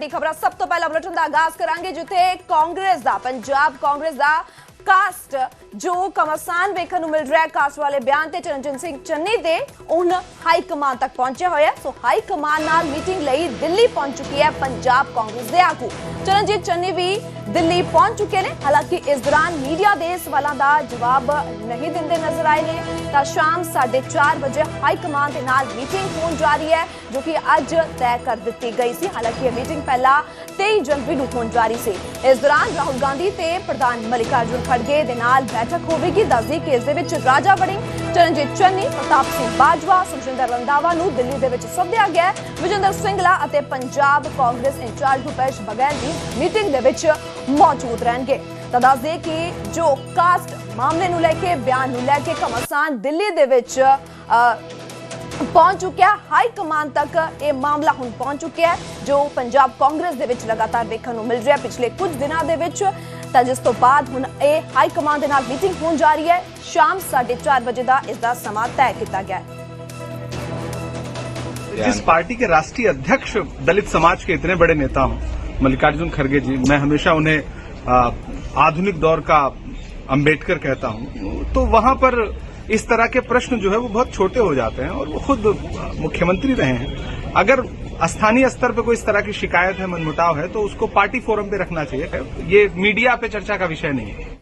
ਦੀ ਖਬਰਾਂ ਸਭ ਤੋਂ ਪਹਿਲਾਂ ਬੁਲੇਟਿਨ ਦਾ ਆਗਾਜ਼ ਕਰਾਂਗੇ, ਜਿੱਥੇ ਕਾਂਗਰਸ ਦਾ, ਪੰਜਾਬ ਕਾਂਗਰਸ ਦਾ ਕਾਸਟ ਜੋ ਕਮਸਾਨ ਵੇਖਣ ਨੂੰ ਮਿਲ ਰਿਹਾ ਕਾਸਟ ਵਾਲੇ ਬਿਆਨ ਤੇ ਚਰਨਜੀਤ ਸਿੰਘ ਚੰਨੀ ਦੇ ਹੁਣ ਹਾਈ ਕਮਾਨ ਤੱਕ ਪਹੁੰਚਿਆ ਹੋਇਆ ਸੋ ਹਾਈ ਕਮਾਨ ਨਾਲ ਮੀਟਿੰਗ ਲਈ ਦਿੱਲੀ ਪਹੁੰਚ ਚੁੱਕੀ ਹੈ ਪੰਜਾਬ ਕਾਂਗਰਸ ਦੇ ਆਗੂ। ਚਰਨਜੀਤ ਚੰਨੀ ਵੀ ਦਿੱਲੀ ਪਹੁੰਚ ਚੁੱਕੇ ਨੇ। ਹਾਲਾਂਕਿ ਇਸ ਦੌਰਾਨ ਮੀਡੀਆ ਦੇ ਸਵਾਲਾਂ ਦਾ ਜਵਾਬ ਨਹੀਂ ਦਿੰਦੇ ਨਜ਼ਰ ਆਏ ਨੇ। ਤਾਂ ਸ਼ਾਮ 4:30 ਵਜੇ ਹਾਈ ਕਮਾਨ ਦੇ ਨਾਲ ਮੀਟਿੰਗ ਹੋਣ ਜਾ ਰਹੀ ਹੈ, ਜੋ ਕਿ ਅੱਜ ਤੈਅ ਕਰ ਦਿੱਤੀ ਗਈ ਸੀ। ਹਾਲਾਂਕਿ ਇਹ ਮੀਟਿੰਗ ਪਹਿਲਾਂ 23 ਜਨਵਰੀ ਨੂੰ ਹੋਣ ਜਾ ਰਹੀ ਸੀ। ਇਸ ਦੌਰਾਨ ਰਾਹੁਲ ਗਾਂਧੀ ਤੇ ਪ੍ਰਧਾਨ ਮਲਿਕਾਰਜੁਨ ਖੜਗੇ ਦੇ ਨਾਲ ਬੈਠਕ ਹੋਵੇਗੀ। ਦੱਸਦੀ ਕਿ ਇਸ ਦੇ ਵਿੱਚ ਰਾਜਾ ਵੜਿੰਗ ਚਰਨਜੀਤ ਚੰਨੀ, ਪ੍ਰਤਾਪ ਸਿੰਘ ਬਾਜਵਾ, ਸੁਖਜਿੰਦਰ ਰੰਧਾਵਾ ਨੂੰ ਦਿੱਲੀ ਦੇ ਵਿੱਚ ਸੱਦਿਆ ਗਿਆ ਵਿਜੇਂਦਰ ਸਿੰਗਲਾ ਅਤੇ ਪੰਜਾਬ ਕਾਂਗਰਸ ਇੰਚਾਰਜ ਭੁਪੇਸ਼ ਬਘੇਲ ਵੀ ਮੀਟਿੰਗ ਦੇ ਵਿੱਚ ਮੌਜੂਦ ਰਹਿਣਗੇ। ਤਾਂ ਦੱਸਦੇ ਕਿ ਜੋ ਕਾਸਟ ਮਾਮਲੇ ਨੂੰ ਲੈ ਕੇ, ਬਿਆਨ ਨੂੰ ਲੈ ਕੇ ਘਮਾਸਾਨ ਦਿੱਲੀ ਦੇ ਵਿੱਚ ਪਹੁੰਚ ਚੁੱਕਿਆ ਹਾਈ ਕਮਾਨ ਤੱਕ ਇਹ ਮਾਮਲਾ ਹੁਣ ਪਹੁੰਚ ਚੁੱਕਿਆ ਜੋ ਪੰਜਾਬ ਕਾਂਗਰਸ ਦੇ ਵਿੱਚ ਲਗਾਤਾਰ ਵੇਖਣ ਨੂੰ ਮਿਲ ਰਿਹਾ ਪਿਛਲੇ ਕੁਝ ਦਿਨਾਂ ਦੇ ਵਿੱਚ ਤਾਂ ਜਿਸ ਤੋਂ ਬਾਅਦ ਹੁਣ ਇਹ ਹਾਈ ਕਮਾਨ ਦੇ ਨਾਲ ਮੀਟਿੰਗ ਹੋਣ ਜਾ ਰਹੀ ਹੈ ਸ਼ਾਮ 4:30 ਵਜੇ ਦਾ ਇਸ ਦਾ ਸਮਾਂ ਤੈਅ ਕੀਤਾ ਗਿਆ ਹੈ जिस पार्टी के राष्ट्रीय अध्यक्ष दलित समाज के इतने बड़े नेता हों मल्लिकार्जुन खड़गे जी मैं हमेशा उन्हें आ, आधुनिक दौर का अंबेडकर कहता हूं तो वहां पर इस तरह के प्रश्न जो है वो बहुत छोटे हो जाते हैं और वो खुद मुख्यमंत्री रहे हैं अगर स्थानीय स्तर पे कोई इस तरह की शिकायत है मनमुटाव है तो उसको पार्टी फोरम पे रखना चाहिए ये मीडिया पे चर्चा का विषय नहीं है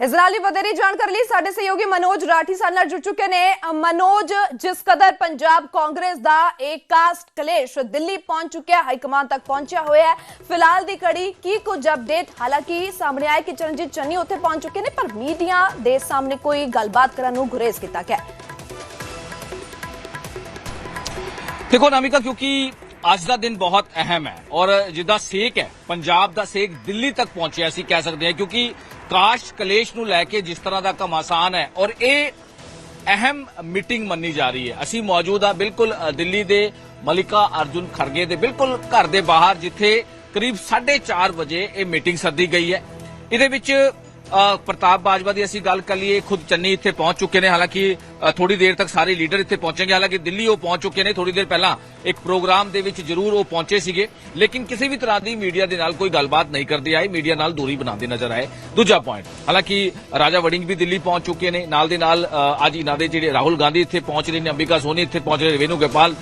ਇਸ ਨਾਲ ਹੀ ਵਧੇਰੀ ਜਾਣਕਾਰੀ ਲਈ ਸਾਡੇ ਸਹਿਯੋਗੀ ਮਨੋਜ ਰਾਠੀ ਸਾਡੇ ਨਾਲ ਜੁੜ ਚੁੱਕੇ ਨੇ ਅ, ਮਨੋਜ ਜਿਸ ਕਦਰ ਪੰਜਾਬ ਕਾਂਗਰਸ ਦਾ ਇੱਕ ਕਾਸਟ ਕਲੇਸ਼ ਦਿੱਲੀ ਪਹੁੰਚ ਚੁੱਕਿਆ ਹਾਈ ਕਮਾਨ ਤੱਕ ਪਹੁੰਚਿਆ ਹੋਇਆ ਹੈ ਫਿਲਹਾਲ ਦੀ ਕੜੀ ਕੀ ਕੁਝ ਅਪਡੇਟ ਹਾਲਾਂਕਿ ਸਾਹਮਣੇ ਆਇਆ ਕਿ ਚਰਨਜੀਤ ਚੰਨੀ ਉੱਥੇ ਪਹੁੰਚ ਚੁੱਕੇ ਨੇ ਪਰ ਮੀਡੀਆ ਦੇ ਸਾਹਮਣੇ ਕੋਈ ਗੱਲਬਾਤ ਕਰਨ ਨੂੰ ਗੁਰੇਜ਼ ਕੀਤਾ ਗਿਆ ਦੇਖੋ ਨਾਮਿਕਾ, ਕਿਉਂਕਿ ਅੱਜ ਦਾ ਦਿਨ ਬਹੁਤ ਅਹਿਮ ਹੈ ਔਰ ਜਿੱਦਾਂ ਸੇਕ ਹੈ, ਪੰਜਾਬ ਦਾ ਸੇਕ ਦਿੱਲੀ ਤੱਕ ਪਹੁੰਚਿਆ ਅਸੀਂ ਕਹਿ ਸਕਦੇ ਹਾਂ, ਕਿਉਂਕਿ ਕਾਸ਼ ਕਲੇਸ਼ ਨੂੰ ਲੈ ਕੇ ਜਿਸ ਤਰ੍ਹਾਂ ਦਾ ਘਮਾਸਾਨ ਹੈ ਔਰ ਇਹ ਅਹਿਮ ਮੀਟਿੰਗ ਮੰਨੀ ਜਾ ਰਹੀ ਹੈ। ਅਸੀਂ ਮੌਜੂਦ ਆ ਬਿਲਕੁਲ ਦਿੱਲੀ ਦੇ ਮਲਿਕਾ ਅਰਜੁਨ ਖਰਗੇ ਦੇ ਬਿਲਕੁਲ ਘਰ ਦੇ ਬਾਹਰ, ਜਿੱਥੇ ਕਰੀਬ 4:30 ਵਜੇ ਇਹ ਮੀਟਿੰਗ ਸੱਦੀ ਗਈ ਹੈ। ਇਹਦੇ ਵਿੱਚ ਪ੍ਰਤਾਪ ਬਾਜਵਾ ਦੀ ਅਸੀਂ ਗੱਲ ਕਰ ਲਈਏ, ਖੁਦ ਚੰਨੀ ਇੱਥੇ ਪਹੁੰਚ ਚੁੱਕੇ ਨੇ, ਹਾਲਾਂਕਿ ਥੋੜੀ ਦੇਰ ਤੱਕ ਸਾਰੇ ਲੀਡਰ ਇੱਥੇ ਪਹੁੰਚਣਗੇ। ਹਾਲਾਂਕਿ ਦਿੱਲੀ ਉਹ ਪਹੁੰਚ ਚੁੱਕੇ ਨੇ ਥੋੜੀ ਦੇਰ ਪਹਿਲਾਂ ਇੱਕ ਪ੍ਰੋਗਰਾਮ ਦੇ ਵਿੱਚ ਜ਼ਰੂਰ ਉਹ ਪਹੁੰਚੇ ਸੀਗੇ। ਲੇਕਿਨ ਕਿਸੇ ਵੀ ਤਰ੍ਹਾਂ ਦੀ ਮੀਡੀਆ ਦੇ ਨਾਲ ਕੋਈ ਗੱਲਬਾਤ ਨਹੀਂ ਕਰਦੇ ਆਏ। ਮੀਡੀਆ ਨਾਲ ਦੂਰੀ ਬਣਾਉਂਦੇ ਨਜ਼ਰ ਆਏ। ਦੂਜਾ ਪੁਆਇੰਟ ਹਾਲਾਂਕਿ ਰਾਜਾ ਵੜਿੰਗ ਵੀ ਦਿੱਲੀ ਪਹੁੰਚ ਚੁੱਕੇ ਨੇ। ਨਾਲ ਦੇ ਨਾਲ ਅੱਜ ਇਹਨਾਂ ਦੇ ਜਿਹੜੇ ਰਾਹੁਲ ਗਾਂਧੀ ਇੱਥੇ ਪਹੁੰਚ ਰਹੇ ਨੇ, ਅੰਬਿਕਾ ਸੋਨੀ ਇੱਥੇ ਪਹੁੰਚ ਰਹੇ ਨੇ ਵੇਨੂ ਗੋਪਾਲ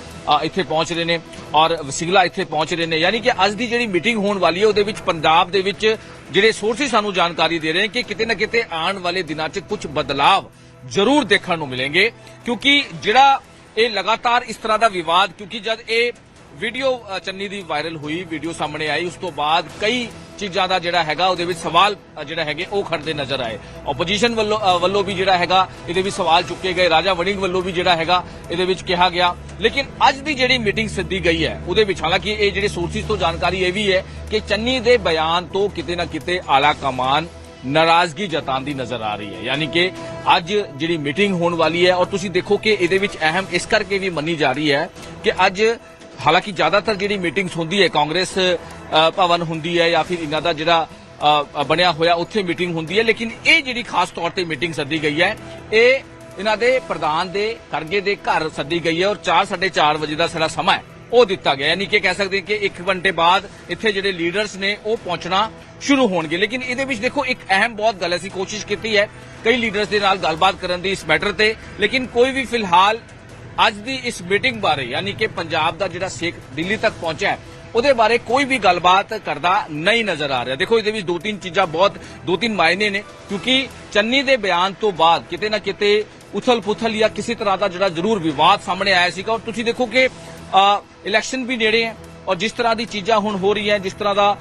ਇੱਥੇ ਪਹੁੰਚ ਰਹੇ ਨੇ ਔਰ ਵਸੀਲਾ ਇੱਥੇ ਪਹੁੰਚ ਰਹੇ ਨੇ। ਯਾਨੀ ਕਿ ਅੱਜ ਦੀ ਜਿਹੜੀ ਮੀਟਿੰਗ ਹੋਣ ਵਾਲੀ ਹੈ, ਉਹਦੇ ਵਿੱਚ ਪੰਜਾਬ ਦੇ ਵਿੱਚ ਜਿਹੜੇ ਸੋਰਸਿਸ ਸਾਨੂੰ ਜਾਣਕਾਰੀ ਦੇ ਰਹੇ ਨੇ ਕਿ ਕਿਤੇ ਨਾ ਕਿਤੇ ਆਉਣ ਵਾਲੇ ਦਿਨਾਂ 'ਚ ਕੁਝ ਬਦਲਾਵ ਜ਼ਰੂਰ ਦੇਖਣ ਨੂੰ ਮਿਲਣਗੇ, ਕਿਉਂਕਿ ਜਿਹੜਾ ਇਹ ਲਗਾਤਾਰ ਇਸ ਤਰ੍ਹਾਂ ਦਾ ਵਿਵਾਦ, ਕਿਉਂਕਿ ਜਦ ਇਹ ਵੀਡੀਓ ਚੰਨੀ ਦੀ ਵਾਇਰਲ ਹੋਈ, ਵੀਡੀਓ ਸਾਹਮਣੇ ਆਈ, ਉਸ ਤੋਂ ਬਾਅਦ ਕਈ ਚੀਜ਼ਾਂ ਦਾ ਜਿਹੜਾ ਹੈਗਾ, ਉਹਦੇ ਵਿੱਚ ਸਵਾਲ ਜਿਹੜਾ ਹੈਗੇ, ਉਹ ਖੜਦੇ ਨਜ਼ਰ ਆਏ। ਆਪੋਜੀਸ਼ਨ ਵੱਲੋਂ ਵੱਲੋਂ ਵੀ ਜਿਹੜਾ ਹੈਗਾ, ਇਹਦੇ ਵਿੱਚ ਸਵਾਲ ਚੁੱਕੇ ਗਏ। ਰਾਜਾ ਵੜਿੰਗ ਵੱਲੋਂ ਵੀ ਜਿਹੜਾ ਹੈਗਾ, ਇਹਦੇ ਵਿੱਚ ਕਿਹਾ ਗਿਆ। ਲੇਕਿਨ ਅੱਜ ਦੀ ਜਿਹੜੀ ਮੀਟਿੰਗ ਸਿੱਧੀ ਗਈ ਹੈ, ਉਹਦੇ ਵਿੱਚ ਹਾਲਾਂਕਿ ਇਹ ਜਿਹੜੇ ਸੋਰਸਿਸ ਤੋਂ ਜਾਣਕਾਰੀ ਇਹ ਵੀ ਹੈ ਕਿ ਚੰਨੀ ਦੇ ਬਿਆਨ ਤੋਂ ਕਿਤੇ ਨਾ ਕਿਤੇ ਆਲਾ ਕਮਾਨ ਨਾਰਾਜ਼ਗੀ ਜਤਾਉਂਦੀ ਨਜ਼ਰ ਆ ਰਹੀ ਹੈ। ਯਾਨੀ ਕਿ ਅੱਜ ਜਿਹੜੀ ਮੀਟਿੰਗ ਹੋਣ ਵਾਲੀ ਹੈ ਔਰ ਤੁਸੀਂ ਦੇਖੋ ਕਿ ਇਹਦੇ ਵਿੱਚ ਅਹਿਮ ਇਸ ਕਰਕੇ ਵੀ ਮੰਨੀ ਜਾ ਰਹੀ ਹੈ ਕਿ ਅੱਜ ਹਾਲਾਂਕਿ ਜ਼ਿਆਦਾਤਰ ਜਿਹੜੀ ਮੀਟਿੰਗਸ ਹੁੰਦੀ ਹੈ, ਕਾਂਗਰਸ ਭਵਨ ਹੁੰਦੀ ਹੈ ਜਾਂ ਫਿਰ ਇਹਨਾਂ ਦਾ ਜਿਹੜਾ ਬਣਿਆ ਹੋਇਆ ਉੱਥੇ ਮੀਟਿੰਗ ਹੁੰਦੀ ਹੈ। ਲੇਕਿਨ ਇਹ ਜਿਹੜੀ ਖਾਸ ਤੌਰ ਤੇ ਮੀਟਿੰਗ ਸੱਦੀ ਗਈ ਹੈ, ਇਹ ਇਹਨਾਂ ਦੇ ਪ੍ਰਧਾਨ ਦੇ ਕਰਗੇ ਦੇ ਘਰ ਸੱਦੀ ਗਈ ਹੈ ਔਰ 4:30 ਵਜੇ ਦਾ ਸਾਰਾ ਸਮਾਂ ਹੈ। ਉਹ ਦਿੱਤਾ ਗਿਆ। ਯਾਨੀ ਕਿ ਕਹਿ ਸਕਦੇ ਕਿ 1 ਘੰਟੇ ਬਾਅਦ ਇੱਥੇ ਜਿਹੜੇ ਲੀਡਰਸ ਨੇ, ਉਹ ਪਹੁੰਚਣਾ ਸ਼ੁਰੂ ਹੋਣਗੇ। ਲੇਕਿਨ ਇਹਦੇ ਵਿੱਚ ਦੇਖੋ, ਇੱਕ ਅਹਿਮ ਬਹੁਤ ਗੱਲ ਅਸੀਂ ਕੋਸ਼ਿਸ਼ ਕੀਤੀ ਹੈ ਕਈ ਲੀਡਰਸ ਦੇ ਨਾਲ ਗੱਲਬਾਤ ਕਰਨ ਦੀ ਇਸ ਮੈਟਰ ਤੇ। ਲੇਕਿਨ ਕੋਈ ਵੀ ਫਿਲਹਾਲ ਅੱਜ ਦੀ ਇਸ ਮੀਟਿੰਗ ਬਾਰੇ, ਯਾਨੀ ਕਿ ਪੰਜਾਬ ਦਾ ਜਿਹੜਾ ਸੇਖ ਦਿੱਲੀ ਤੱਕ ਪਹੁੰਚਿਆ ਹੈ, ਉਹਦੇ ਬਾਰੇ ਕੋਈ ਵੀ ਗੱਲਬਾਤ ਕਰਦਾ ਨਹੀਂ ਨਜ਼ਰ ਆ ਰਿਹਾ। ਦੇਖੋ, ਇਹਦੇ ਵਿੱਚ ਦੋ ਤਿੰਨ ਚੀਜ਼ਾਂ ਬਹੁਤ ਦੋ ਤਿੰਨ ਮਾਇਨੇ ਨੇ, ਕਿਉਂਕਿ ਚੰਨੀ ਦੇ ਬਿਆਨ ਤੋਂ ਬਾਅਦ ਕਿਤੇ ਨਾ ਕਿਤੇ ਉਥਲ ਪੁਥਲ ਜਾਂ ਕਿਸੇ ਤਰ੍ਹਾਂ ਦਾ ਜਿਹੜਾ ਜ਼ਰੂਰ ਵਿਵਾਦ ਸਾਹਮਣੇ ਆਇਆ ਸੀਗਾ। ਔਰ ਤੁਸੀਂ ਦੇਖੋ ਕਿ ਇਲੈਕਸ਼ਨ ਵੀ ਨੇੜੇ ਹੈ ਔਰ ਜਿਸ ਤਰ੍ਹਾਂ ਦੀ ਚੀਜ਼ਾਂ ਹੁਣ ਹੋ ਰਹੀਆਂ, ਜਿਸ ਤਰ੍ਹਾਂ ਦਾ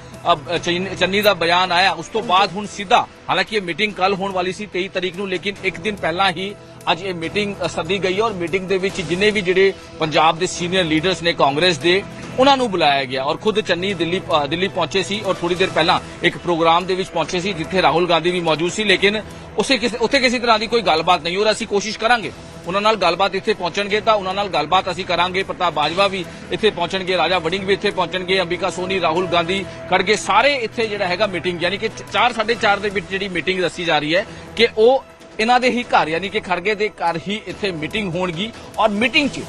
ਚੰਨੀ ਦਾ ਬਿਆਨ ਆਇਆ, ਉਸ ਤੋਂ ਬਾਅਦ ਹੁਣ ਸਿੱਧਾ, ਹਾਲਾਂਕਿ ਇਹ ਮੀਟਿੰਗ ਕੱਲ ਹੋਣ ਵਾਲੀ ਸੀ 23 ਤਰੀਕ ਨੂੰ, ਲੇਕਿਨ ਇੱਕ ਦਿਨ ਪਹਿਲਾਂ ਹੀ ਅੱਜ ਇਹ ਮੀਟਿੰਗ ਸੱਦੀ ਗਈ ਔਰ ਮੀਟਿੰਗ ਦੇ ਵਿੱਚ ਜਿੰਨੇ ਵੀ ਜਿਹੜੇ ਪੰਜਾਬ ਦੇ ਸੀਨੀਅਰ ਲੀਡਰਸ ਨੇ, ਕਾਂਗਰਸ ਦੇ, ਉਹਨਾਂ ਨੂੰ ਬੁਲਾਇਆ ਗਿਆ ਔਰ ਖੁਦ ਚੰਨੀ ਦਿੱਲੀ ਦਿੱਲੀ ਪਹੁੰਚੇ ਸੀ ਔਰ ਥੋੜੀ ਦੇਰ ਪਹਿਲਾਂ ਇੱਕ ਪ੍ਰੋਗਰਾਮ ਦੇ ਵਿੱਚ ਪਹੁੰਚੇ ਸੀ, ਜਿੱਥੇ ਰਾਹੁਲ ਗਾਂਧੀ ਵੀ ਮੌਜੂਦ ਸੀ, ਲੇਕਿਨ ਉਸੇ ਕਿਸੇ, ਉੱਥੇ ਕਿਸੇ ਤਰ੍ਹਾਂ ਦੀ ਕੋਈ ਗੱਲਬਾਤ ਨਹੀਂ ਔਰ ਅਸੀਂ ਕੋਸ਼ਿਸ਼ ਕਰਾਂਗੇ। ਉਹਨਾਂ ਨਾਲ ਗੱਲਬਾਤ ਇੱਥੇ ਪਹੁੰਚਣਗੇ ਤਾਂ ਉਹਨਾਂ ਨਾਲ ਗੱਲਬਾਤ ਅਸੀਂ ਕਰਾਂਗੇ, ਪ੍ਰਤਾਪ ਬਾਜਵਾ ਵੀ ਇੱਥੇ ਪਹੁੰਚਣਗੇ, ਰਾਜਾ ਵੜਿੰਗ ਵੀ ਇੱਥੇ ਪਹੁੰਚਣਗੇ, ਅੰਬਿਕਾ ਸੋਨੀ, ਰਾਹੁਲ ਗਾਂਧੀ ਖੜਗੇ ਸਾਰੇ ਇੱਥੇ ਜਿਹੜਾ ਹੈਗਾ ਮੀਟਿੰਗ ਯਾਨੀ ਕਿ 4 4:30 ਦੇ ਵਿੱਚ ਜਿਹੜੀ ਮੀਟਿੰਗ ਦੱਸੀ ਜਾ ਰਹੀ ਹੈ ਕਿ ਉਹ ਇਹਨਾਂ ਦੇ ਹੀ ਘਰ, ਯਾਨੀ ਕਿ ਖੜਗੇ ਦੇ ਘਰ ਹੀ ਇੱਥੇ ਮੀਟਿੰਗ ਹੋਣਗੀ ਔਰ ਮੀਟਿੰਗ 'ਚ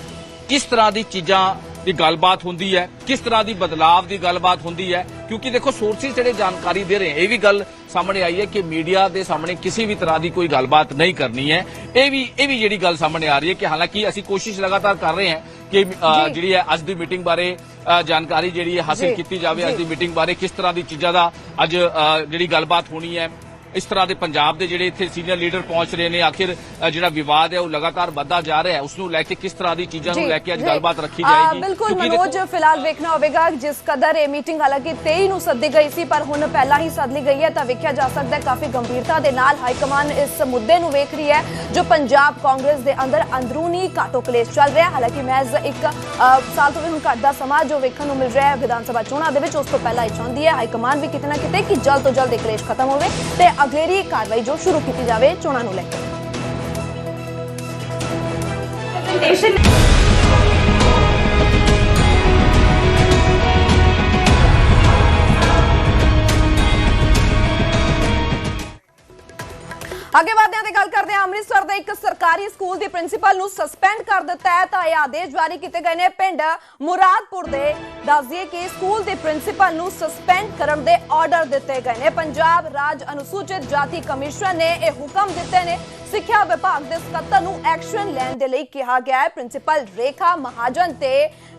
ਕਿਸ ਤਰ੍ਹਾਂ ਦੀ ਚੀਜ਼ਾਂ ਦੀ ਗੱਲਬਾਤ ਹੁੰਦੀ ਹੈ ਕਿਸ ਤਰ੍ਹਾਂ ਦੀ ਬਦਲਾਵ ਦੀ ਗੱਲਬਾਤ ਹੁੰਦੀ ਹੈ ਕਿਉਂਕਿ ਦੇਖੋ ਸੋਰਸਿਸ ਜਿਹੜੇ ਜਾਣਕਾਰੀ ਦੇ ਰਹੇ ਇਹ ਵੀ ਗੱਲ ਸਾਹਮਣੇ ਆਈ ਹੈ ਕਿ ਮੀਡੀਆ ਦੇ ਸਾਹਮਣੇ ਕਿਸੇ ਵੀ ਤਰ੍ਹਾਂ ਦੀ ਕੋਈ ਗੱਲਬਾਤ ਨਹੀਂ ਕਰਨੀ ਹੈ ਇਹ ਵੀ ਇਹ ਵੀ ਜਿਹੜੀ ਗੱਲ ਸਾਹਮਣੇ ਆ ਰਹੀ ਹੈ ਕਿ ਹਾਲਾਂਕਿ ਅਸੀਂ ਕੋਸ਼ਿਸ਼ ਲਗਾਤਾਰ ਕਰ ਰਹੇ ਹਾਂ ਕਿ। ਜਿਹੜੀ ਹੈ ਅੱਜ ਦੀ ਮੀਟਿੰਗ ਬਾਰੇ ਜਾਣਕਾਰੀ ਜਿਹੜੀ ਹੈ ਹਾਸਿਲ ਕੀਤੀ ਜਾਵੇ ਅੱਜ। ਦੀ ਮੀਟਿੰਗ ਬਾਰੇ ਕਿਸ ਤਰ੍ਹਾਂ ਦੀ ਚੀਜ਼ਾਂ ਦਾ ਅੱਜ ਜਿਹੜੀ ਗੱਲਬਾਤ ਹੋਣੀ ਹੈ ਇਸ ਤਰ੍ਹਾਂ ਦੇ ਪੰਜਾਬ ਦੇ ਜਿਹੜੇ ਇੱਥੇ ਸੀਨੀਅਰ ਲੀਡਰ ਪਹੁੰਚ ਰਹੇ ਨੇ ਆਖਿਰ ਜਿਹੜਾ ਵਿਵਾਦ ਹੈ ਉਹ ਲਗਾਤਾਰ ਵੱਧਦਾ ਜਾ ਰਿਹਾ ਹੈ ਉਸ ਨੂੰ ਲੈ ਕੇ ਕਿਸ ਤਰ੍ਹਾਂ ਦੀ ਚੀਜ਼ਾਂ ਨੂੰ ਲੈ ਕੇ ਅੱਜ। ਗੱਲਬਾਤ ਰੱਖੀ ਜਾਏਗੀ ਬਿਲਕੁਲ ਮਨੋਜ ਫਿਲਹਾਲ ਵੇਖਣਾ ਹੋਵੇਗਾ ਜਿਸ ਕਦਰ ਇਹ ਮੀਟਿੰਗ ਹਾਲਾਂਕਿ 23 ਨੂੰ ਸੱਦੀ ਗਈ ਸੀ ਪਰ ਹੁਣ ਪਹਿਲਾਂ ਹੀ ਸੱਦ ਲਈ ਗਈ ਹੈ ਤਾਂ ਵੇਖਿਆ ਜਾ ਸਕਦਾ ਹੈ ਕਾਫੀ ਗੰਭੀਰਤਾ ਦੇ ਨਾਲ ਹਾਈ ਕਮਾਨ ਇਸ ਮੁੱਦੇ ਨੂੰ ਵੇਖ ਰਹੀ ਹੈ ਜੋ ਪੰਜਾਬ ਕਾਂਗਰਸ ਦੇ ਅੰਦਰ ਅੰਦਰੂਨੀ ਕਾਟੋ ਕਲੇਸ਼ ਚੱਲ ਰਿਹਾ। ਹਾਲਾਂਕਿ ਮਹਿਜ਼ ਇੱਕ ਸਾਲ ਤੋਂ ਵੀ ਹੁਣ ਘੱਟ ਦਾ ਸਮਾਂ ਜੋ ਵੇਖਣ ਨੂੰ ਮਿਲ ਰਿਹਾ ਹੈ ਵਿਧਾਨ ਸਭਾ ਚੋਣਾਂ ਦੇ ਵਿੱਚ ਉਸ ਤੋਂ ਪਹਿਲਾਂ ਇਹ ਚਾਹੁੰਦੀ ਹੈ ਹਾਈ ਕਮਾਨ ਵੀ ਕਿਤੇ ਨਾ ਕਿਤੇ ਕਿ ਜਲਦ ਤੋਂ ਜਲਦ ਇਹ ਕਲੇਸ਼ ਖਤਮ ਹੋਵੇ ਤੇ ਅਗਲੇਰੀ ਕਾਰਵਾਈ ਜੋ ਸ਼ੁਰੂ ਕੀਤੀ ਜਾਵੇ ਚੋਣਾਂ ਨੂੰ ਅੱਗੇ ਵਧਦੇ ਹਾਂ ਤੇ ਗੱਲ ਕਰਦੇ ਹਾਂ, ਅੰਮ੍ਰਿਤਸਰ ਦੇ ਇੱਕ ਸਰਕਾਰੀ ਸਕੂਲ ਦੀ ਪ੍ਰਿੰਸੀਪਲ ਨੂੰ ਸਸਪੈਂਡ ਕਰ ਦਿੱਤਾ ਹੈ, ਤਾਂ ਇਹ ਆਦੇਸ਼ ਜਾਰੀ ਕੀਤੇ ਗਏ ਨੇ। ਪਿੰਡ ਮੁਰਾਦਪੁਰ ਦੇ ਦੱਸਦੀਏ ਕਿ ਸਕੂਲ ਦੇ ਪ੍ਰਿੰਸੀਪਲ ਨੂੰ ਸਸਪੈਂਡ ਕਰਨ ਦੇ ਆਰਡਰ ਦਿੱਤੇ ਗਏ ਨੇ। ਪੰਜਾਬ ਰਾਜ ਅਨੁਸੂਚਿਤ ਜਾਤੀ ਕਮਿਸ਼ਨ ਨੇ ਇਹ ਹੁਕਮ ਦਿੱਤੇ ਨੇ। ਸਿੱਖਿਆ ਵਿਭਾਗ ਦੇ ਸਕੱਤਰ ਨੂੰ ਐਕਸ਼ਨ ਲੈਣ ਦੇ ਲਈ ਕਿਹਾ ਗਿਆ ਹੈ। ਪ੍ਰਿੰਸੀਪਲ ਰੇਖਾ ਮਹਾਜਨ ਤੇ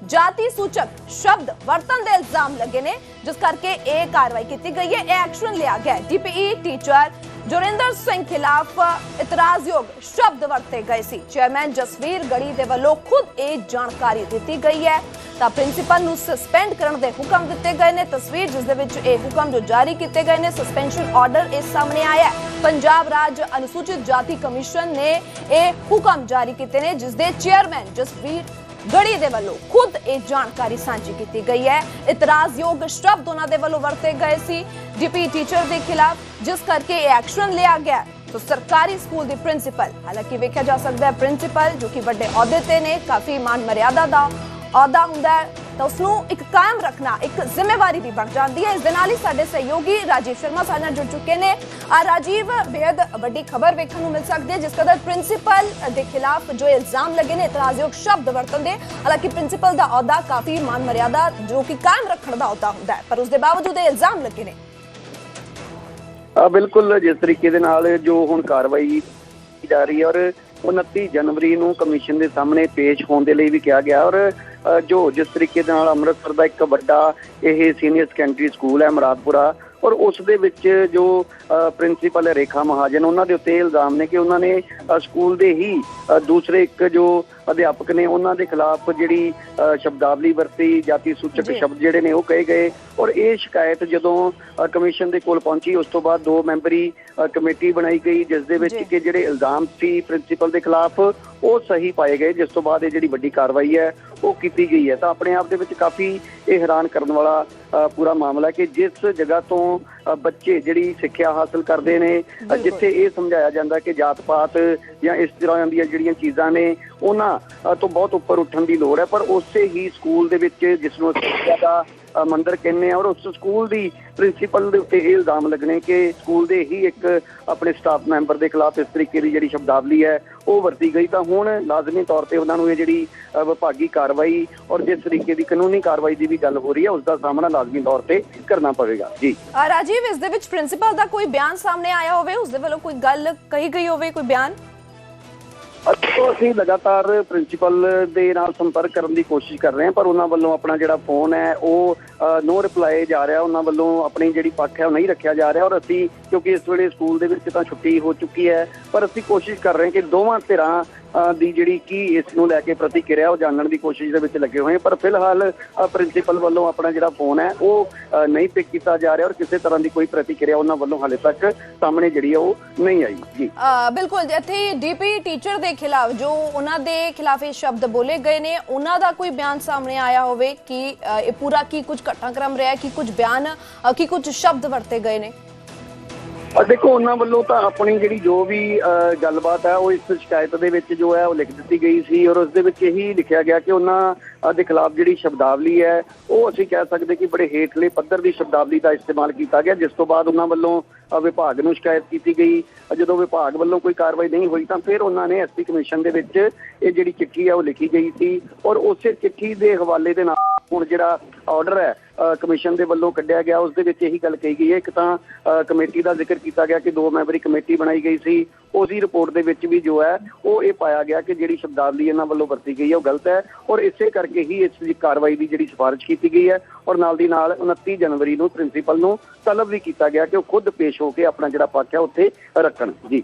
ਜਾਤੀ ਸੂਚਕ ਸ਼ਬਦ ਵਰਤਨ ਦੇ ਇਲਜ਼ਾਮ ਲੱਗੇ ਨੇ, ਜਿਸ ਕਰਕੇ ਇਹ ਕਾਰਵਾਈ ਕੀਤੀ ਗਈ ਹੈ। ਇਹ ਐਕਸ਼ਨ ਲਿਆ ਗਿਆ ਹੈ। ਡੀਪੀਈ ਟੀਚਰ ਜੋਰਿੰਦਰ ਸਿੰਘ ਖਿਲਾਫ ਇਤਰਾਜ਼ਯੋਗ ਸ਼ਬਦ ਵਰਤੇ ਗਏ ਸੀ। ਚੇਅਰਮੈਨ ਜਸਵੀਰ ਗੜੀ ਦੇ ਵੱਲੋਂ ਖੁਦ ਇਹ ਜਾਣਕਾਰੀ ਦਿੱਤੀ ਗਈ ਹੈ। ਤਾਂ ਪ੍ਰਿੰਸੀਪਲ ਨੂੰ ਸਸਪੈਂਡ ਕਰਨ ਦੇ ਹੁਕਮ ਦਿੱਤੇ ਗਏ ਨੇ। ਤਸਵੀਰ ਜਿਸ ਦੇ ਵਿੱਚ ਇਹ ਹੁਕਮ ਜੋ ਜਾਰੀ ਕੀਤੇ ਗਏ ਨੇ ਸਸਪੈਂਸ਼ਨ ਆਰਡਰ ਇਸ ਸਾਹਮਣੇ ਆਇਆ ਪੰਜਾਬ ਰਾਜ ਅਨੁਸੂਚਿਤ ਜਾਤੀ ਕਮਿਸ਼ਨ ਨੇ ਇਹ ਹੁਕਮ ਜਾਰੀ ਕੀਤੇ ਨੇ, ਜਿਸ ਦੇ ਚੇਅਰਮੈਨ ਜਸਵੀਰ ਗੜੀ ਦੇ ਵੱਲੋਂ ਖੁਦ ਇਹ ਜਾਣਕਾਰੀ ਸਾਂਝੀ ਕੀਤੀ ਗਈ ਹੈ। ਇਤਰਾਜ਼ਯੋਗ ਸ਼ਬਦ ਉਹਨਾਂ ਦੇ ਵੱਲੋਂ ਵਰਤੇ ਗਏ ਸੀ। ਡੀਪੀ ਟੀਚਰ ਦੇ ਖਿਲਾਫ ਜਿਸ ਕਰਕੇ ਇਹ ਐਕਸ਼ਨ ਲਿਆ ਗਿਆ, ਤੋ ਸਰਕਾਰੀ ਸਕੂਲ ਦੀ ਪ੍ਰਿੰਸੀਪਲ, ਹਾਲਾਂਕਿ ਵੇਖਿਆ ਜਾ ਸਕਦਾ ਹੈ ਪ੍ਰਿੰਸੀਪਲ ਜੋ ਕਿ ਵੱਡੇ ਅਹੁਦੇ ਤੇ ਨੇ, ਕਾਫੀ ਮਾਨ ਮਰਿਆਦਾ ਦਾ ਅਹੁਦਾ ਹੁੰਦਾ ਹੈ। ਤਾਂ ਉਸ ਨੂੰ ਇੱਕ ਕਾਇਮ ਰੱਖਣਾ ਇੱਕ ਜ਼ਿੰਮੇਵਾਰੀ ਵੀ ਬਣ ਜਾਂਦੀ ਹੈ। ਇਸ ਦੇ ਨਾਲ ਹੀ ਸਾਡੇ ਸਹਿਯੋਗੀ ਰਾਜੀਵ ਸ਼ਰਮਾ ਸਾਡੇ ਨਾਲ ਜੁੜ ਚੁੱਕੇ ਨੇ। ਆ ਰਾਜੀਵ ਬੇहद ਵੱਡੀ ਖਬਰ ਵੇਖਣ ਨੂੰ ਮਿਲ ਸਕਦੀ ਹੈ, ਜਿਸ ਕਦਰ ਪ੍ਰਿੰਸੀਪਲ ਦੇ ਖਿਲਾਫ ਜੋ ਇਲਜ਼ਾਮ ਲੱਗੇ ਨੇ, ਇਤਰਾਜ਼ਯੋਗ ਸ਼ਬਦ ਵਰਤਨ ਦੇ। ਹਾਲਾਂਕਿ ਪ੍ਰਿੰਸੀਪਲ ਦਾ ਅਹੁਦਾ ਕਾਫੀ ਮਾਨ ਮਰਿਆਦਾ, ਜੋ ਕਿ ਕਾਇਮ ਰੱਖਣ ਦਾ ਅਹੁਦਾ ਹੁੰਦਾ ਹੈ, ਪਰ ਉਸ ਦੇ ਬਾਵਜੂਦ ਇਹ ਇਲਜ਼ਾਮ ਲੱਗੇ ਨੇ। ਆ ਬਿਲਕੁਲ ਜਿਸ ਤਰੀਕੇ ਦੇ ਨਾਲ ਜੋ ਹੁਣ ਕਾਰਵਾਈ ਕੀਤੀ ਜਾ ਰਹੀ ਹੈ ਔਰ 29 ਜਨਵਰੀ ਨੂੰ ਕਮਿਸ਼ਨ ਦੇ ਸਾਹਮਣੇ ਪੇਸ਼ ਹੋਣ ਦੇ ਲਈ ਵੀ ਕਿਹਾ ਗਿਆ ਔਰ ਜੋ ਜਿਸ ਤਰੀਕੇ ਦੇ ਨਾਲ ਅੰਮ੍ਰਿਤਸਰ ਦਾ ਇੱਕ ਵੱਡਾ ਇਹ ਸੀਨੀਅਰ ਸੈਕੰਡਰੀ ਸਕੂਲ ਹੈ ਮਰਾਦਪੁਰਾ ਔਰ ਉਸ ਦੇ ਵਿੱਚ ਜੋ ਪ੍ਰਿੰਸੀਪਲ ਰੇਖਾ ਮਹਾਜਨ, ਉਹਨਾਂ ਦੇ ਉੱਤੇ ਇਲਜ਼ਾਮ ਨੇ ਕਿ ਉਹਨਾਂ ਨੇ ਸਕੂਲ ਦੇ ਹੀ ਦੂਸਰੇ ਇੱਕ ਜੋ ਅਧਿਆਪਕ ਨੇ ਉਹਨਾਂ ਦੇ ਖਿਲਾਫ ਜਿਹੜੀ ਸ਼ਬਦਾਵਲੀ ਵਰਤੀ ਜਾਤੀ ਸੂਚਕ। ਸ਼ਬਦ ਜਿਹੜੇ ਨੇ ਉਹ ਕਹੇ ਗਏ ਔਰ ਇਹ ਸ਼ਿਕਾਇਤ ਜਦੋਂ ਕਮਿਸ਼ਨ ਦੇ ਕੋਲ ਪਹੁੰਚੀ ਉਸ ਤੋਂ ਬਾਅਦ ਦੋ ਮੈਂਬਰੀ ਕਮੇਟੀ ਬਣਾਈ ਗਈ ਜਿਸ ਦੇ ਵਿੱਚ। ਕਿ ਜਿਹੜੇ ਇਲਜ਼ਾਮ ਸੀ ਪ੍ਰਿੰਸੀਪਲ ਦੇ ਖਿਲਾਫ ਉਹ ਸਹੀ ਪਾਏ ਗਏ ਜਿਸ ਤੋਂ ਬਾਅਦ ਇਹ ਜਿਹੜੀ ਵੱਡੀ ਕਾਰਵਾਈ ਹੈ ਉਹ ਕੀਤੀ ਗਈ ਹੈ ਤਾਂ ਆਪਣੇ ਆਪ ਦੇ ਵਿੱਚ ਕਾਫੀ ਇਹ ਹੈਰਾਨ ਕਰਨ ਵਾਲਾ ਪੂਰਾ ਮਾਮਲਾ ਕਿ ਜਿਸ ਜਗ੍ਹਾ ਤੋਂ ਬੱਚੇ ਜਿਹੜੀ ਸਿੱਖਿਆ ਹਾਸਲ ਕਰਦੇ ਨੇ। ਜਿੱਥੇ ਇਹ ਸਮਝਾਇਆ ਜਾਂਦਾ ਕਿ ਜਾਤ ਪਾਤ ਜਾਂ ਇਸ ਤਰ੍ਹਾਂ ਦੀਆਂ ਜਿਹੜੀਆਂ ਚੀਜ਼ਾਂ ਨੇ ਉਹਨਾਂ ਤੋਂ ਬਹੁਤ ਉੱਪਰ ਉੱਠਣ ਦੀ ਲੋੜ ਹੈ ਪਰ ਉਸੇ ਹੀ ਸਕੂਲ ਦੇ ਵਿੱਚ ਜਿਸ ਨੂੰ ਸਿੱਖਿਆ ਦਾ ਮੰਦਿਰ ਕਹਿੰਦੇ ਆ ਔਰ ਉਸ ਸਕੂਲ ਦੀ ਪ੍ਰਿੰਸੀਪਲ ਦੇ ਉੱਤੇ ਇਹ ਇਲਜ਼ਾਮ ਲੱਗਣੇ ਕਿ ਸਕੂਲ ਦੇ ਹੀ ਇੱਕ ਆਪਣੇ ਸਟਾਫ ਮੈਂਬਰ ਦੇ ਖਿਲਾਫ ਇਸ ਤਰੀਕੇ ਦੀ ਜਿਹੜੀ ਸ਼ਬਦਾਵਲੀ ਹੈ, ਉਹ ਵਰਤੀ ਗਈ। ਤਾਂ ਹੁਣ ਲਾਜ਼ਮੀ ਤੌਰ ਤੇ ਉਹਨਾਂ ਨੂੰ ਇਹ ਜਿਹੜੀ ਵਿਭਾਗੀ ਕਾਰਵਾਈ ਔਰ ਜਿਸ ਤਰੀਕੇ ਦੀ ਕਾਨੂੰਨੀ ਕਾਰਵਾਈ ਦੀ ਵੀ ਗੱਲ ਹੋ ਰਹੀ ਹੈ, ਉਸ ਦਾ ਸਾਹਮਣਾ ਲਾਜ਼ਮੀ ਤੌਰ ਤੇ ਕਰਨਾ ਪਵੇਗਾ। ਜੀ। ਰਾਜੀਵ, ਇਸ ਦੇ ਵਿੱਚ ਪ੍ਰਿੰਸੀਪਲ ਦਾ ਕੋਈ ਬਿਆਨ ਸਾਹਮਣੇ ਆਇਆ ਹੋਵੇ? ਉਸ ਦੇ ਵੱਲੋਂ ਕੋਈ ਗੱਲ ਕਹੀ ਗਈ ਹੋਵੇ, ਕੋਈ ਬਿਆਨ? ਅੱਛਾ। ਅਸੀਂ ਲਗਾਤਾਰ ਪ੍ਰਿੰਸੀਪਲ ਦੇ ਨਾਲ ਸੰਪਰਕ ਕਰਨ ਦੀ ਕੋਸ਼ਿਸ਼ ਕਰ ਰਹੇ ਹਾਂ, ਪਰ ਉਹਨਾਂ ਵੱਲੋਂ ਆਪਣਾ ਜਿਹੜਾ ਫੋਨ ਹੈ, ਉਹ ਨੋ ਰਿਪਲਾਈ ਜਾ ਰਿਹਾ। ਉਹਨਾਂ ਵੱਲੋਂ ਆਪਣੀ ਜਿਹੜੀ ਪੱਖ ਹੈ, ਉਹ ਨਹੀਂ ਰੱਖਿਆ ਜਾ ਰਿਹਾ ਔਰ ਅਸੀਂ ਕਿਉਂਕਿ ਇਸ ਵੇਲੇ ਸਕੂਲ ਦੇ ਵਿੱਚ ਤਾਂ ਛੁੱਟੀ ਹੋ ਚੁੱਕੀ ਹੈ, ਪਰ ਅਸੀਂ ਕੋਸ਼ਿਸ਼ ਕਰ ਰਹੇ ਹਾਂ ਕਿ ਦੋਵਾਂ ਧਿਰਾਂ ਦੀ ਜਿਹੜੀ ਕੀ ਇਸ ਨੂੰ ਲੈ ਕੇ ਪ੍ਰਤੀਕਿਰਿਆ ਉਹ ਜਾਣਨ ਦੀ ਕੋਸ਼ਿਸ਼ ਦੇ ਵਿੱਚ ਲੱਗੇ ਹੋਏ ਹਾਂ। ਪਰ ਫਿਲਹਾਲ ਪ੍ਰਿੰਸੀਪਲ ਵੱਲੋਂ ਆਪਣਾ ਜਿਹੜਾ ਫੋਨ ਹੈ ਉਹ ਨਹੀਂ ਪਿਕ ਕੀਤਾ ਜਾ ਰਿਹਾ ਔਰ ਕਿਸੇ ਤਰ੍ਹਾਂ ਦੀ ਕੋਈ ਪ੍ਰਤੀਕਿਰਿਆ ਉਹਨਾਂ ਵੱਲੋਂ ਹਾਲੇ ਤੱਕ ਸਾਹਮਣੇ ਜਿਹੜੀ ਹੈ ਉਹ ਨਹੀਂ ਆਈ। ਜੀ। ਬਿਲਕੁਲ ਇੱਥੇ ਡੀਪੀ ਟੀਚਰ ਦੇ ਖਿਲਾਫ ਜੋ ਉਹਨਾਂ ਦੇ ਖਿਲਾਫ ਇਹ ਸ਼ਬਦ ਬੋਲੇ ਗਏ ਨੇ ਉਹਨਾਂ ਦਾ ਕੋਈ ਬਿਆਨ ਸਾਹਮਣੇ ਆਇਆ ਹੋਵੇ ਕਿ ਇਹ ਪੂਰਾ ਕੀ ਕੁਝ ਘਟਨਾਕ੍ਰਮ ਰਿਹਾ ਹੈ ਕਿ ਕੁਝ ਬਿਆਨ ਅ, ਕੀ ਕੁਝ ਸ਼ਬਦ ਵਰਤੇ ਗਏ ਨੇ। ਦੇਖੋ, ਉਹਨਾਂ ਵੱਲੋਂ ਤਾਂ ਆਪਣੀ ਜਿਹੜੀ ਜੋ ਵੀ ਗੱਲਬਾਤ ਹੈ, ਉਹ ਇਸ ਸ਼ਿਕਾਇਤ ਦੇ ਵਿੱਚ ਜੋ ਹੈ, ਉਹ ਲਿਖ ਦਿੱਤੀ ਗਈ ਸੀ ਔਰ ਉਸ ਦੇ ਵਿੱਚ ਇਹੀ ਲਿਖਿਆ ਗਿਆ ਕਿ ਉਹਨਾਂ ਦੇ ਖਿਲਾਫ ਜਿਹੜੀ ਸ਼ਬਦਾਵਲੀ ਹੈ, ਉਹ ਅਸੀਂ ਕਹਿ ਸਕਦੇ ਕਿ ਬੜੇ ਹੇਠਲੇ ਪੱਧਰ ਦੀ ਸ਼ਬਦਾਵਲੀ ਦਾ ਇਸਤੇਮਾਲ ਕੀਤਾ ਗਿਆ, ਜਿਸ ਤੋਂ ਬਾਅਦ ਉਹਨਾਂ ਵੱਲੋਂ ਵਿਭਾਗ ਨੂੰ ਸ਼ਿਕਾਇਤ ਕੀਤੀ ਗਈ। ਜਦੋਂ ਵਿਭਾਗ ਵੱਲੋਂ ਕੋਈ ਕਾਰਵਾਈ ਨਹੀਂ ਹੋਈ, ਤਾਂ ਫਿਰ ਉਹਨਾਂ ਨੇ ਐਸਪੀ ਕਮਿਸ਼ਨ ਦੇ ਵਿੱਚ ਇਹ ਜਿਹੜੀ ਚਿੱਠੀ ਹੈ, ਉਹ ਲਿਖੀ ਗਈ ਸੀ ਔਰ ਉਸੇ ਚਿੱਠੀ ਦੇ ਹਵਾਲੇ ਦੇ ਨਾਲ ਹੁਣ ਜਿਹੜਾ ਆਰਡਰ ਹੈ ਕਮਿਸ਼ਨ ਦੇ ਵੱਲੋਂ ਕੱਢਿਆ ਗਿਆ, ਉਸ ਦੇ ਵਿੱਚ ਇਹੀ ਗੱਲ ਕਹੀ ਗਈ ਹੈ। ਇੱਕ ਤਾਂ ਕਮੇਟੀ ਦਾ ਜ਼ਿਕਰ ਕੀਤਾ ਗਿਆ ਕਿ ਦੋ ਮੈਂਬਰੀ ਕਮੇਟੀ ਬਣਾਈ ਗਈ ਸੀ। ਉਸਦੀ ਰਿਪੋਰਟ ਦੇ ਵਿੱਚ ਵੀ ਜੋ ਹੈ, ਉਹ ਇਹ ਪਾਇਆ ਗਿਆ ਕਿ ਜਿਹੜੀ ਸ਼ਬਦਾਵਲੀ ਇਹਨਾਂ ਵੱਲੋਂ ਵਰਤੀ ਗਈ ਹੈ, ਉਹ ਗਲਤ ਹੈ। ਔਰ ਇਸੇ ਕਰਕੇ ਹੀ ਇਸ ਦੀ ਕਾਰਵਾਈ ਦੀ ਜਿਹੜੀ ਸਿਫਾਰਿਸ਼ ਕੀਤੀ ਗਈ ਹੈ। ਔਰ ਨਾਲ ਦੀ ਨਾਲ 29 ਜਨਵਰੀ ਨੂੰ ਪ੍ਰਿੰਸੀਪਲ ਨੂੰ ਤਲਬ ਵੀ ਕੀਤਾ ਗਿਆ ਕਿ ਉਹ ਖੁਦ ਪੇਸ਼ ਹੋ ਕੇ ਆਪਣਾ ਜਿਹੜਾ ਪੱਖ ਹੈ, ਉੱਥੇ ਰੱਖਣ। ਜੀ।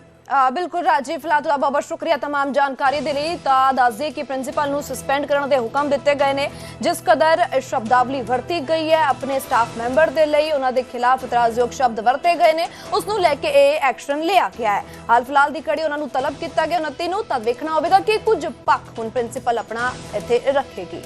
ਬਿਲਕੁਲ ਰਾਜੀਵ ਫਿਲਹਾਲ ਤੁਹਾਡਾ ਬਹੁਤ ਬਹੁਤ ਸ਼ੁਕਰੀਆ तमाम ਜਾਣਕਾਰੀ ਦੇ ਲਈ ਤਾਂ ਦੱਸ ਦਈਏ ਕਿ ਪ੍ਰਿੰਸੀਪਲ ਨੂੰ ਸਸਪੈਂਡ ਕਰਨ ਦੇ ਹੁਕਮ ਦਿੱਤੇ ਗਏ ਨੇ ਜਿਸ ਕਦਰ ਸ਼ਬਦਾਵਲੀ ਵਰਤੀ ਗਈ ਹੈ ਆਪਣੇ ਸਟਾਫ ਮੈਂਬਰ ਦੇ ਲਈ ਉਹਨਾਂ ਦੇ ਖਿਲਾਫ ਇਤਰਾਜ਼ਯੋਗ ਸ਼ਬਦ ਵਰਤੇ ਗਏ ਨੇ ਉਸ ਨੂੰ ਲੈ ਕੇ ਇਹ ਐਕਸ਼ਨ ਲਿਆ ਗਿਆ ਹੈ ਹਾਲ ਫਿਲਹਾਲ ਦੀ ਕੜੀ ਉਹਨਾਂ ਨੂੰ ਤਲਬ ਕੀਤਾ ਗਿਆ 29 ਨੂੰ ਤਾਂ ਵੇਖਣਾ ਹੋਵੇਗਾ ਕਿ ਕੁਝ ਪੱਖ ਹੁਣ ਪ੍ਰਿੰਸੀਪਲ ਆਪਣਾ ਇੱਥੇ ਰੱਖੇਗੀ